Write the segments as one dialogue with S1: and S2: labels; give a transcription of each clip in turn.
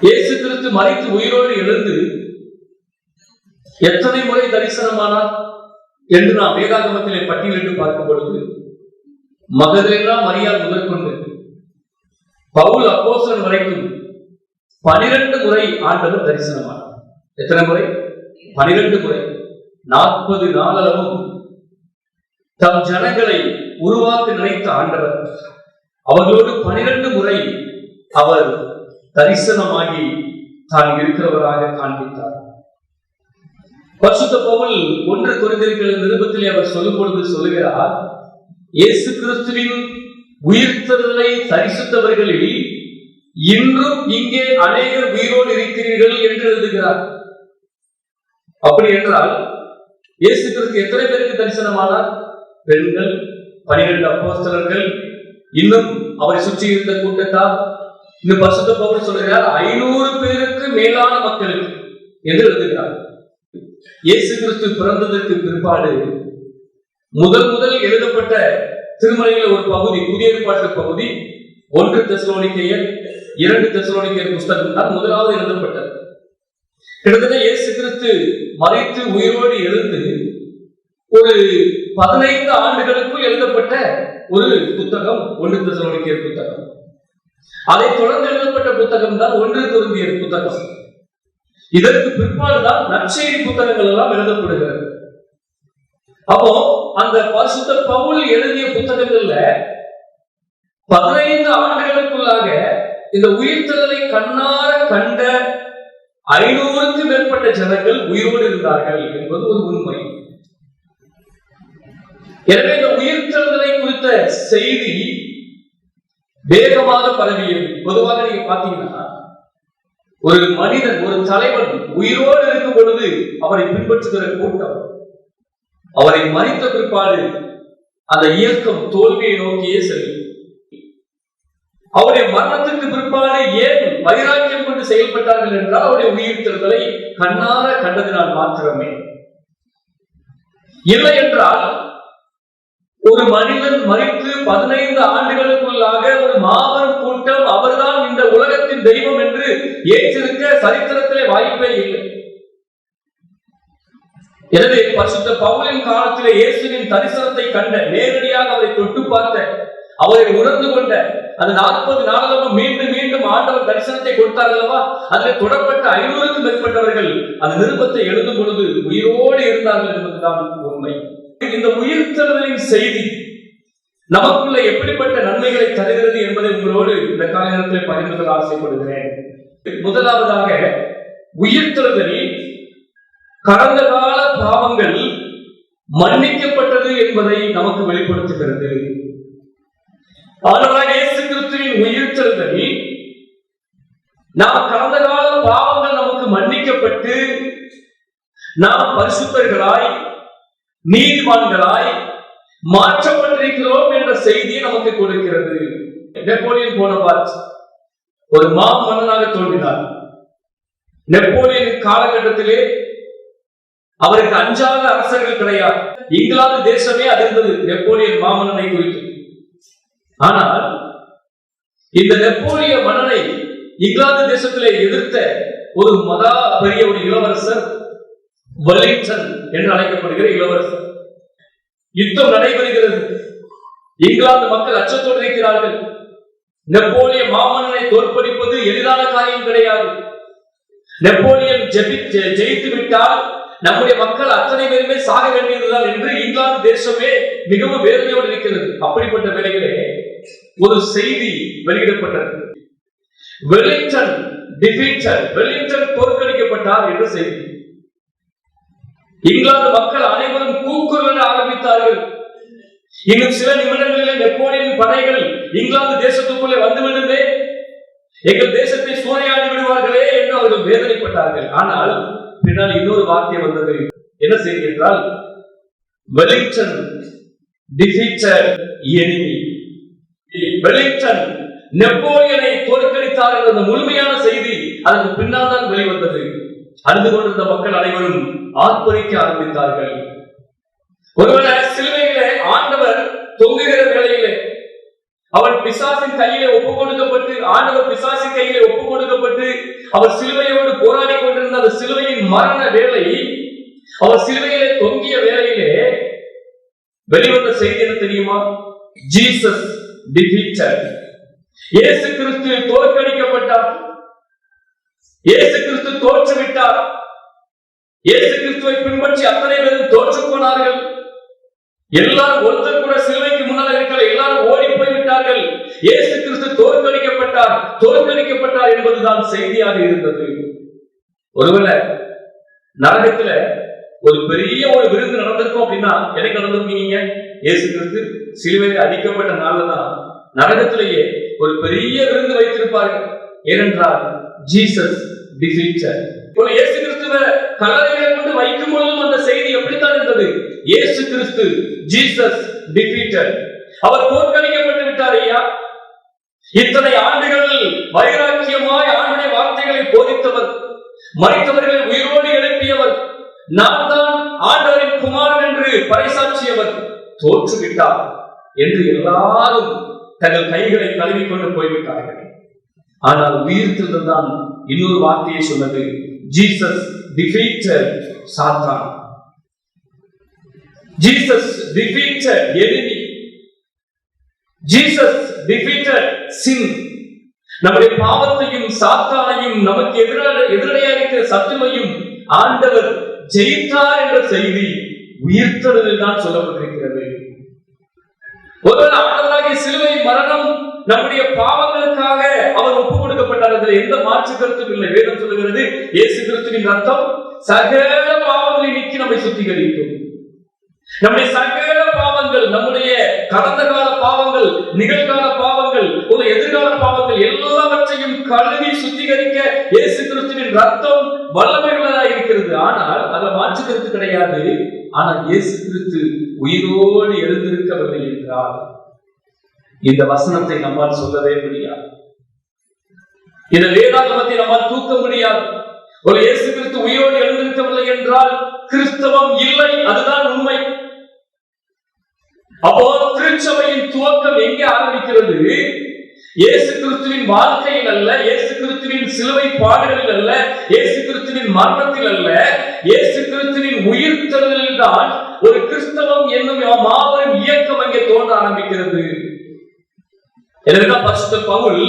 S1: இயேசு கிறிஸ்து மறைத்து உயிரோடு எழுந்து எத்தனை முறை தரிசனமானார் என்று நாம் வேதாகமத்திலே பட்டியலிட்டு பார்க்கும் பொழுது மகதலேனா மரியாள் முதற்கொண்டு பவுல் அப்போசன் வரைக்கும் பனிரெண்டு முறை ஆண்டவர் தரிசனமானார். எத்தனை முறை? பனிரெண்டு முறை. நாற்பது நாளளவும் தம் ஜனங்களை உருவாக்க நினைத்த ஆண்டவர் அவர்களோடு பனிரெண்டு முறை அவர் தரிசனமாகி தான் இருக்கிறவராக காண்பித்தார். பரிசுத்த பவுல் ஒன்று குறைந்திருக்கிற நிருபத்திலே அவர் சொல்லும் பொழுது சொல்லுகிறார் இயேசு கிறிஸ்துவின் உயிர்த்தலை தரிசித்தவர்களில் இன்றும் இங்கே அநேகர் உயிரோடு இருக்கிறீர்கள் என்று எழுதுகிறார். அப்படி என்றால் இயேசு கிறிஸ்து எத்தனை பேருக்கு தரிசனமானார்? பெண்கள் பனிரெண்டு அப்போஸ்தலர்கள் இன்னும் அவரை சுற்றி இருந்த கூட்டத்தார் இந்த பரிசுத்த பவுல் சொல்கிறார் ஐநூறு பேருக்கு மேலான மக்களுக்கு. என்று எழுதுகிறார்? இயேசு கிறிஸ்து பிறந்ததற்கு பிற்பாடு முதல் முதல் எழுதப்பட்ட திருமலையில் ஒரு பகுதி புதிய ஏற்பாட்டு பகுதி ஒன்று தெசலோனிக்கையர் இரண்டு தெசலோனிக்கையர் புஸ்தகம் தான் முதலாவது எழுதப்பட்டது. கிட்டத்தட்ட இயேசு கிறிஸ்து மறைத்து உயிரோடு எழுந்து ஒரு பதினைந்து ஆண்டுகளுக்குள் எழுதப்பட்ட ஒரு புத்தகம் ஒன்று தெசலோனிக்கையர் புத்தகம். அதை தொடர்ந்து எழுதப்பட்ட புத்தகம் தான் ஒன்று துருந்தியர் புத்தகம். இதற்கு பிற்பாடுதான் நற்செய்தி புத்தகங்கள் எல்லாம் எழுதப்படுகிறது. அப்போ அந்த பரிசுத்த பவுல் எழுதிய புத்தகங்கள்ல பதினைந்து ஆண்டுகளுக்குள்ளாக இந்த உயிர்த்தலை கண்ணார கண்ட ஐநூறுக்கு மேற்பட்ட ஜனங்கள் உயிரோடு இருந்தார்கள் என்பது ஒரு உண்மை. எனவே இந்த உயிர்த்தெழுதலை குறித்த செய்தி வேகமாக பரவியது. பொதுவாக நீங்க பாத்தீங்கன்னா ஒரு மனிதன் ஒரு தலைவன் உயிரோடு இருக்கும் பொழுது அவரை பின்பற்றுகிற கூட்டம் அவரை மறித்த பிற்பாடு அந்த இயக்கம் தோல்வியை நோக்கியே செல்லும். அவருடைய மரணத்துக்கு பிற்பாடு ஏன் வைராக்கியம் கொண்டு செயல்பட்டார்கள் என்றால் அவருடைய உயிர்த்தல்களை கண்ணார கண்டதினால் மாத்திரமே. இல்லை என்றால் ஒரு மனிதன் மறித்து பதினைந்து ஆண்டுகளுக்குள்ளாக ஒரு மாபெரும் கூட்டம் அவர்தான் இந்த உலகத்தின் தெய்வம் என்று ஏற்றிருக்க சரித்திரத்திலே வாய்ப்பே இல்லை. எனவே பரிசுத்த பவுலின் காலத்திலே இயேசுவின் தரிசனத்தை கண்ட நேரடியாக அவரை தொட்டு பார்த்த அவரை உணர்ந்து கொண்ட அந்த நாற்பது நாளளவும் மீண்டும் மீண்டும் ஆண்டவர் தரிசனத்தை கொடுத்தார் அல்லவா? அதில் தொடப்பட்ட ஐநூறுக்கும் மேற்பட்டவர்கள் அந்த நிருபத்தை எழுதும் பொழுது உயிரோடு இருந்தார்கள் என்பதுதான் உண்மை. இந்த உயிர்த்தெழுதலின் செய்தி நமக்குள்ள எப்படிப்பட்ட நன்மைகளை தருகிறது என்பதை உங்களோடு இந்த கால நேரத்தில் பகிர்ந்து கொள்ள ஆசைப்படுகிறேன். முதலாவதாக உயிர்த்தெழுதலில் கடந்த கால பாவங்கள் மன்னிக்கப்பட்டது என்பதை நமக்கு வெளிப்படுத்துகிறது. ஆனால் இயேசு கிறிஸ்துவின் உயிர்த்தெழுதலில் நாம் கடந்த கால பாவங்கள் நமக்கு மன்னிக்கப்பட்டு நாம் பரிசுத்தர்களாய் நீதிமான்களாய் மாற்றப்பட்டிருக்கிறோம் என்ற செய்தியை நமக்கு கொடுக்கிறது. நெப்போலியன் போனபார்ட் ஒரு மா மன்னனாக தோன்றினார். நெப்போலியன் காலகட்டத்திலே அவருக்கு அஞ்சாத அரசர்கள் கிடையாது. இங்கிலாந்து தேசமே அதிர்ந்தது நெப்போலியன் மாமன்னனை குறித்து. ஆனால் இந்த நெப்போலிய மன்னனை இங்கிலாந்து தேசத்திலே எதிர்த்த ஒரு மதா பெரிய ஒரு இளவரசர் வெலிங்டன் என்று அழைக்கப்படுகிற இளவரசர். யுத்தம் நடைபெறுகிறது. இங்கிலாந்து மக்கள் அச்சத்தோடு இருக்கிறார்கள். நெப்போலிய மாமன்னனை தோற்கடிப்பது எளிதான காரியம் கிடையாது. நெப்போலியன் ஜெபி ஜெ- ஜெயித்து விட்டால் நம்முடைய மக்கள் அத்தனை பேருமே சாக வேண்டியதுதான் என்று இங்கிலாந்து தேசமே மிகவும் வேதனையோடு இருக்கிறது. அப்படிப்பட்ட வேலைகளே ஒரு செய்தி வெளியிடப்பட்டது. வெலிங்டன் டிஃபீட்டர் வெலிங்டன் தோற்கடிக்கப்பட்டார் என்ற செய்தி. இங்கிலாந்து மக்கள் அனைவரும் கூக்குரல் ஆரம்பித்தார்கள். இன்னும் சில நிமிடங்களில் நெப்போலியன் படைகள் இங்கிலாந்து தேசத்துக்குள்ளே வந்துவிடுமே எங்கள் தேசத்தை சூறையாடி விடுவார்களே என்று அவர்கள் வேதனைப்பட்டார்கள். ஆனால் பின்னால் இன்னொரு வார்த்தை வந்தது. என்ன செய்தி என்றால் வெலிங்டன் டிஃபீட்டட் எனிமி. வெலிங்டன் நெப்போலியனை தோற்கடித்தார் என்ற அந்த முழுமையான செய்தி அதற்கு பின்னால் தான் வெளிவந்தது. அறிந்து கொண்டிருந்த மக்கள் அனைவரும் ஆர்ப்பரிக்க ஆரம்பித்தார்கள். ஒருவேளை சிலுவையிலே ஆண்டவர் தொங்குகிற வேளையிலே அவன் பிசாசின் கையிலே ஒப்பு கொடுக்கப்பட்டு ஆண்டவர் பிசாசின் கையிலே ஒப்பு கொடுக்கப்பட்டு அவர் சிலுவையோடு போராடி கொண்டிருந்த அந்த சிலுவையின் மரண வேலை அவர் சிலுவையிலே தொங்கிய வேலையிலே வெளிவந்த செய்தி என்ன தெரியுமா? ஜீசஸ் டிஃபீச்சர் இயேசு கிறிஸ்து தோற்கடிக்கப்பட்டார். இயேசு கிறிஸ்து தோற்றுவிட்டார்? இயேசு கிறிஸ்துவை பின்பற்றி அத்தனை பேரும் தோற்று போனார்கள். எல்லாரும் ஒருத்தர் கூட சிலுவைக்கு முன்னால் இருக்கிற எல்லாரும் ஓடி போய்விட்டார்கள். இயேசு கிறிஸ்து தோற்கடிக்கப்பட்டார். தோற்கடிக்கப்பட்டார் என்பதுதான் செய்தியாக இருந்தது. ஒருவேளை நரகத்துல ஒரு பெரிய ஒரு விருந்து நடந்திருக்கும் அப்படின்னா எனக்கு நடந்திருக்கீங்க இயேசு கிறிஸ்து சிலுவை அடிக்கப்பட்ட நாள்ல தான் நரகத்திலேயே ஒரு பெரிய விருந்து வைத்திருப்பார்கள். ஏனென்றால் ஜீசஸ் டிஃபீட்டர் ஒரு இயேசு கிறிஸ்துவ கல்லறைகளை கொண்டு வைக்கும் பொழுதும் அந்த செய்தி எப்படித்தான் இருந்தது? இயேசு கிறிஸ்து ஜீசஸ் டிஃபீட்டர் அவர் தோற்கடிக்கப்பட்டு விட்டார் ஐயா. இத்தனை ஆண்டுகள் வைராக்கியமாய் ஆண்டுடைய வார்த்தைகளை போதித்தவர் மறைத்தவர்களை உயிரோடு எழுப்பியவர் நான் தான் ஆண்டவரின் குமாரன் என்று பறைசாற்றியவர் தோற்றுவிட்டார் என்று எல்லாரும் தங்கள் கைகளை கழுவிக்கொண்டு போய்விட்டார்கள். ஆனால் உயிர் தான் இன்னொரு வார்த்தையை சொன்னது ஜீசஸ் டிஃபீட்டட் சாத்தான். ஜீசஸ் டிஃபீட்டட் எதிரி ஜீசஸ் டிஃபீட்டட் சின் நம்முடைய பாவத்தையும் சாத்தானையும் நமக்கு எதிராக எதிரடையாக இருக்கிற சத்துமையும் ஆண்டவர் ஜெயித்தார் என்ற செய்தி உயிர்த்தெழுதலில் தான் சொல்லப்பட்டிருக்கிறது. ஒருவேளை ஆண்டவராகிய சிலுவை மரணம் நம்முடைய பாவங்களுக்காக அவர் ஒப்பு கொடுக்கப்பட்டார் அதில் எந்த மாற்று கருத்தும் இல்லை. வேதம் சொல்லுகிறது இயேசு கிறிஸ்துவின் ரத்தம் சகல பாவங்களை நீக்கி நம்மை சுத்திகரிக்கும். நம்முடைய சகல பாவங்கள் நம்முடைய கடந்த கால பாவங்கள் நிகழ்கால பாவங்கள் ஒரு எதிர்கால பாவங்கள் எல்லாவற்றையும் கழுவி சுத்திகரிக்க இயேசு கிறிஸ்துவின் ரத்தம் வல்லமையுள்ளதா இருக்கிறது. ஆனால் அதுல மாற்று கருத்து கிடையாது. ஆனால் இயேசு கிறிஸ்து உயிரோடு எழுந்திருக்கவில்லை என்றால் இந்த வசனத்தை நம்மால் சொல்லவே முடியாது. இந்த வேதாகமத்தை நம்மால் தூக்க முடியாது. ஒரு இயேசு கிறிஸ்து உயிரோடு எழுந்திருக்கவில்லை என்றால் கிறிஸ்தவம் இல்லை அதுதான் உண்மை. அப்போ திருச்சபையின் துவக்கம் எங்கே ஆரம்பிக்கிறது? இயேசு கிறிஸ்துவின் வாழ்க்கையில் அல்ல இயேசு கிறிஸ்துவின் சிலுவை பாடுகளில் அல்ல இயேசு கிறிஸ்துவின் மரணத்தில் அல்ல. இயேசு கிறிஸ்துவின் உயிர்த்தெழுதலில் தான் ஒரு கிறிஸ்தவம் என்னும் மாபெரும் இயக்கம் அங்கே தோன்ற ஆரம்பிக்கிறது. எனவேதான் பரிசுத்த பவுல்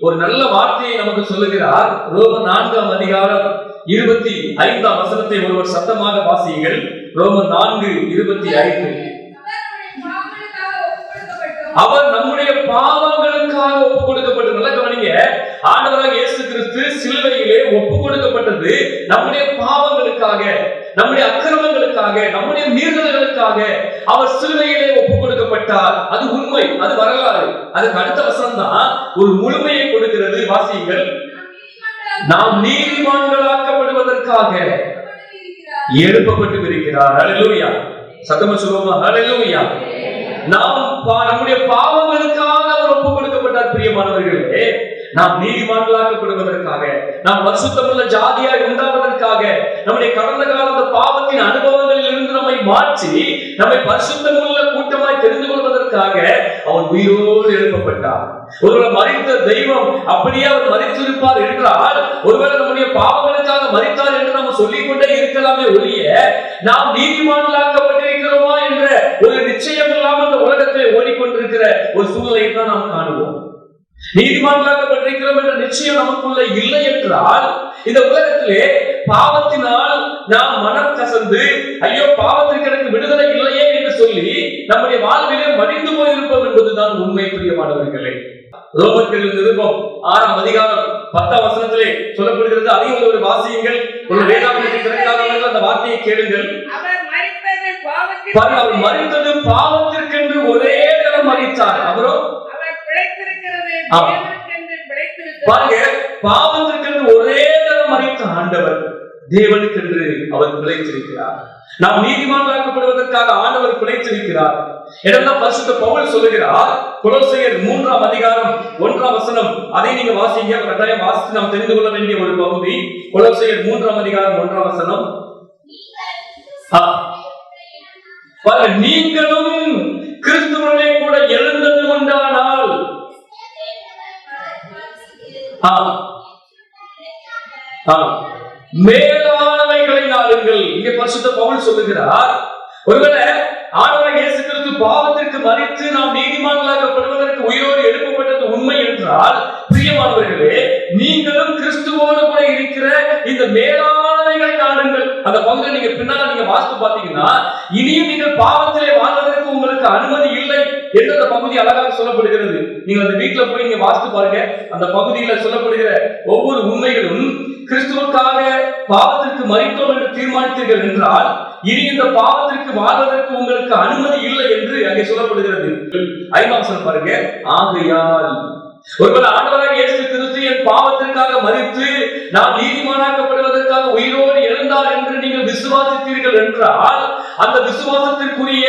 S1: ஒரு நல்ல வார்த்தையை நமக்கு சொல்லுகிறார். ரோம நான்காம் அதிகாரம் இருபத்தி ஐந்தாம் வசனத்தை ஒருவர் சத்தமாக வாசியுங்கள். ரோம நான்கு இருபத்தி ஐந்து. அவர் நம்முடைய பாவங்களுக்காக ஒப்பு கொடுக்கப்பட்டது நல்ல கவனிங்க. ஆண்டவராக இயேசு கிறிஸ்து சிலுவையிலே ஒப்பு கொடுக்கப்பட்டது நம்முடைய பாவங்களுக்காக நம்முடைய அக்கிரமங்களுக்காக நம்முடைய மீறுதல்களுக்காக அவர் சிலுவையிலே ஒப்பு கொடுக்கப்பட்டார் அது உண்மை அது வரலாறு. அதுக்கு அடுத்த வசனம் தான் ஒரு முழுமையை கொடுக்கிறது வாசியுங்கள். நாம் நீதிமான்களாக்கப்படுவதற்காக எழுப்பப்பட்டு இருக்கிறார் ஹalleluya. சத்தமா சொல்லுவோமா? ஹalleluya. நாம் பா- நம்முடைய பாவங்களுக்காக அவர் ஒப்பு கொடுக்கப்பட்டார் பிரியமானவர்களே. நாம் நீதிமான்களாக்கப்படுவதற்காக நாம் பரிசுத்தமுள்ள ஜாதியாய் உண்டாவதற்காக நம்முடைய கடந்த கால அந்த பாவத்தின் அனுபவங்களில் இருந்து நம்மை மாற்றி நம்மை பரிசுத்தமுள்ள கூட்டமாய் தெரிந்து கொள்வதற்காக அவர் உயிரோடு எழுப்பப்பட்டார். ஒருவேளை மறித்த தெய்வம் அப்படியே அவர் மறித்திருப்பார் என்றால் ஒருவேளை நம்முடைய பாவங்களுக்காக மறித்தார் என்று நாம் சொல்லிக் கொண்டே இருக்கலாமே ஒழிய நாம் நீதிமான்களாக்கப்பட்டிருக்கிறோமா ஒரு நிச்சயம் இல்லாமல் அந்த உலகத்திலே ஓடிக்கொண்டிருக்கிற ஒரு சூழ்நிலையை தான் நாம் காணுவோம். நீதிமான்களாக்கப்பட்டிருக்கிறோம் என்ற நிச்சயம் நமக்குள்ள இல்லை என்றால் இந்த உலகத்திலே பாவத்தினால் நாம் மனம் கசந்து ஐயோ பாவத்திற்கு எனக்கு விடுதலை இல்லையே என்று சொல்லி நம்முடைய வாழ்விலே மடிந்து போயிருப்போம் என்பதுதான் உண்மை பிரியமானவர்களே. ரோமர்கள் நிருபம் ஆறாம் அதிகாரம் பத்தாம் வசனத்திலே சொல்லப்படுகிறது அதையும் ஒரு வாசியுங்கள். ஒரு வேதாகமத்தை திறக்காதவர்கள் அந்த வார்த்தையை கேளுங்கள்.
S2: அவர்
S1: மறித்தது பாவத்திற்கென்று ஒரே தரம் மறித்தார் அவரோ? பாருங்க பாவத்திற்கென்று ஒரே தரம் மறித்த ஆண்டவர் தேவனுக்கென்று அவர் பிழைத்திருக்கிறார். நாம் நீதிமான்களாக்கப்படுவதற்காக ஆண்டவர் பிழைத்திருக்கிறார். இடம்தான் பரிசுத்த பவுல் சொல்லுகிறார்? கொலோசையர் மூன்றாம் அதிகாரம் ஒன்றாம் வசனம். அதை நீங்க வாசிங்க கட்டாயம் வாசித்து நாம் தெரிந்து கொள்ள வேண்டிய ஒரு பகுதி. கொலோசையர் மூன்றாம் அதிகாரம் ஒன்றாம் வசனம். நீங்களும் கிறிஸ்துவனை கூட எழுந்தது உண்டானால். மேலானவைகளை நாடுங்கள். இங்கே பரிசுத்த பவுல் சொல்லுகிறார் ஒருவேளை ஆண்டவர் இயேசு கிறிஸ்து பாவத்திற்கு மறித்து நாம் நீதிமான்களாகப்படுவதற்கு உயிரோடு எழுப்பப்பட்டது உண்மை என்றால் பிரியமானவர்களே நீங்களும் கிறிஸ்துவோடு கூட இருக்கிற இந்த மேலான அந்த பகுதியில் நீங்க பின்னால நீங்க வாசித்து பாத்தீங்கன்னா இனியும் நீங்கள் பாவத்திலே வாழ்வதற்கு உங்களுக்கு அனுமதி இல்லை என்று அந்த பகுதி அழகாக சொல்லப்படுகிறது. நீங்க அந்த வீட்டுல போய் நீங்க வாசித்து பாருங்க. அந்த பகுதியில சொல்லப்படுகிற ஒவ்வொரு உண்மைகளும் கிறிஸ்துவுக்காக பாவத்திற்கு மறித்தோம் என்று தீர்மானித்தீர்கள் என்றால் இனி இந்த பாவத்திற்கு வாழ்வதற்கு உங்களுக்கு அனுமதி இல்லை என்று அங்கே சொல்லப்படுகிறது. ஐந்தாம் பாருங்க. ஆகையால் ஒருவேளை ஆண்டவராக இயேசு கிறிஸ்து என் பாவத்திற்காக மறித்து நாம் நீதிமானாக்கப்படுவதற்காக உயிரோடு எழுந்தார் என்று நீங்கள் விசுவாசித்தீர்கள் என்றால் அந்த விசுவாசத்திற்குரிய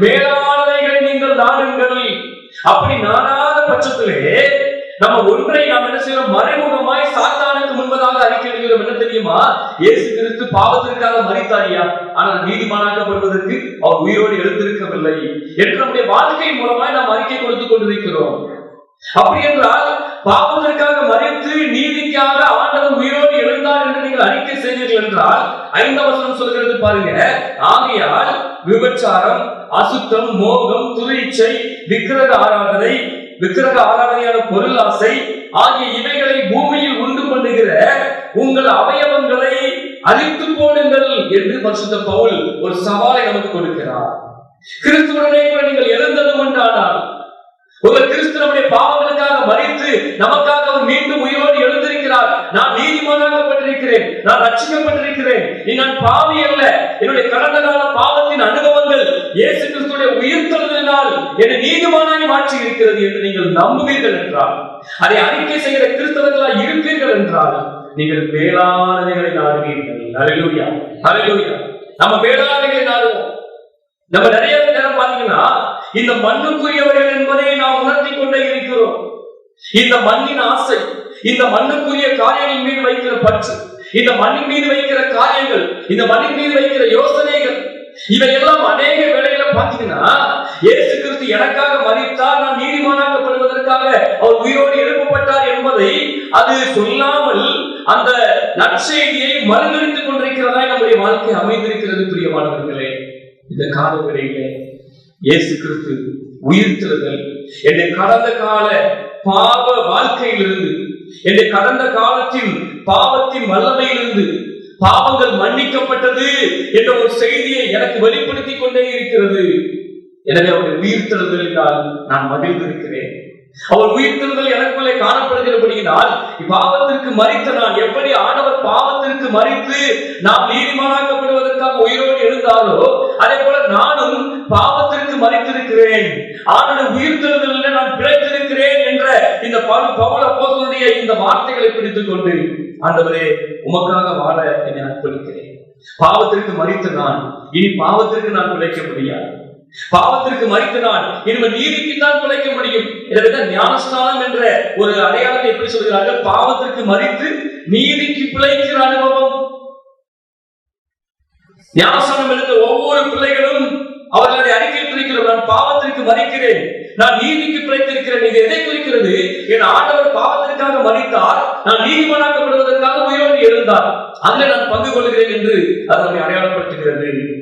S1: மேலானவைகளை நீங்கள் நாடுங்கள். அப்படி நாடாத பட்சத்திலே நம்ம ஒன்றை நாம் என்ன செய்யறோம்? மறைமுகமாய் சாத்தானுக்கு முன்பதாக அறிக்கையிடுகிறோம் என்ன தெரியுமா? இயேசு கிறிஸ்து பாவத்திற்காக மறித்தாரியா ஆனால் நீதிமானாக்கப்படுவதற்கு அவர் உயிரோடு எழுந்திருக்கவில்லை. என்று நம்முடைய வாழ்க்கை மூலமாய் நாம் அறிக்கை கொடுத்துக் கொண்டிருக்கிறோம். அப்படி என்றால் பாவத்திற்காக மறித்து நீதிக்காக ஆண்டவர் உயிரோடு எழுந்தார் என்று நீங்கள் அறிக்கை செய்தீர்கள் என்றால் ஐந்தாம் வசனம் சொல்கிறது பாருங்க. ஆகையால் விபச்சாரம் அசுத்தம் மோகம் துரிச்சை விக்கிரக ஆராதனை விக்கிரக ஆராதனையான பொருள் ஆசை ஆகிய இவைகளை பூமியில் உண்டு பண்ணுகிற உங்கள் அவயவங்களை அழித்து போடுங்கள் என்று பரிசுத்த பவுல் ஒரு சவாலை நமக்கு கொடுக்கிறார். கிறிஸ்துவனே நீங்கள் எழுந்தது உண்டானால் உங்கள் கிறிஸ்து நம்முடைய பாவங்களுக்காக மறித்து நமக்காக அவர் மீண்டும் உயிரோடு எழுந்திருக்கிறார். நான் நீதிமானாக்கப்பட்டிருக்கிறேன். நான் ரட்சிக்கப்பட்டிருக்கிறேன். நீ நான் பாவி அல்ல. என்னுடைய கடந்த கால பாவத்தின் அனுபவங்கள் இயேசு கிறிஸ்துடைய உயிர்த்தெழுதலினால் என்னை நீதிமானாய் மாற்றி இருக்கிறது என்று நீங்கள் நம்புவீர்கள் என்றால் அதை அறிக்கை செய்கிற கிறிஸ்தவர்களாய் இருப்பீர்கள் என்றால் நீங்கள் மேலானவைகளை நாடுவீர்கள். ஹalleluya ஹalleluya நம்ம மேலானவைகளை நாடுவோம். நம்ம நிறைய நேரம் பார்த்தீங்கன்னா இந்த மண்ணுக்குரியவர்கள் என்பதை நாம் உணர்த்தி கொண்டே இருக்கிறோம். இந்த மண்ணின் ஆசை இந்த மண்ணுக்குரிய காரியங்களின் மீது வைக்கிற பற்று இந்த மண்ணின் மீது வைக்கிற காரியங்கள் இந்த மண்ணின் மீது வைக்கிற யோசனைகள் இவையெல்லாம் அநேக வேளையில பாத்தீங்கன்னா இயேசு கிறிஸ்து எனக்காக மறித்தார் நான் நீதிமானாக்கப்படுவதற்காக அவர் உயிரோடு எழுப்பப்பட்டார் என்பதை அது சொல்லாமல் அந்த நற்செய்தியை மறுதளித்துக் கொண்டிருக்கிறதா நம்முடைய வாழ்க்கை அமைந்திருக்கிறது பிரியமானவர்களே. இந்த காலவெளியிலே இயேசு கிறிஸ்து உயிர்த்தெழுதல் என்னை கடந்த கால பாவ வாழ்க்கையிலிருந்து என்னை கடந்த காலத்தின் பாவத்தின் வல்லமையிலிருந்து பாவங்கள் மன்னிக்கப்பட்டது என்ற ஒரு செய்தியை எனக்கு வெளிப்படுத்திக் கொண்டே இருக்கிறது. எனவே அவருடைய உயிர்த்தெழுதலினால் நான் மகிழ்ந்திருக்கிறேன். அவர் உயிர்த்தெழுதல் எனக்குள்ளே காணப்படுகிறபடியினால் பாவத்திற்கு மறித்த நான் எப்படி ஆண்டவர் பாவத்திற்கு மறித்து நாம் நீதிமானாக்கப்படுவதற்காக உயிரோடு எழுந்தாரோ அதே போல நானும் பாவத்திற்கு மறித்திருக்கிறேன். ஆண்டவர் உயிர்த்தெழுதலில் நான் பிழைத்திருக்கிறேன் என்ற இந்த பல பவுல போதனுடைய இந்த வார்த்தைகளை பிடித்துக் கொண்டு ஆண்டவரே உமக்காக வாழ என்னை அர்ப்பணிக்கிறேன். பாவத்திற்கு மறித்த நான் இனி பாவத்திற்கு நான் பிழைக்க முடியாது. பாவத்திற்கு மறித்த நான் இனிமேல் நீதிக்கு தான் பிழைக்க முடியும். எனவேதான் ஞானஸ்தானம் என்ற ஒரு அடையாளத்தை எப்படி சொல்கிறார்கள்? பாவத்திற்கு மறித்து நீதிக்கு பிழைக்கிற அனுபவம். ஞானஸ்தானம் எடுத்த ஒவ்வொரு பிள்ளைகளும் அவர்களுடைய அறிக்கை அறிக்கையிட்டிருக்கிறோம் நான் பாவத்திற்கு மறிக்கிறேன். நான் நீதிக்கு பிழைத்திருக்கிறேன். இது எதை குறிக்கிறது? என் ஆண்டவர் பாவத்திற்காக மறித்தார். நான் நீதிமனாக்கப்படுவதற்காக உயிரோடு எழுந்தார். அதில் நான் பங்கு கொள்கிறேன் என்று அது நம்மை அடையாளப்படுத்துகிறது.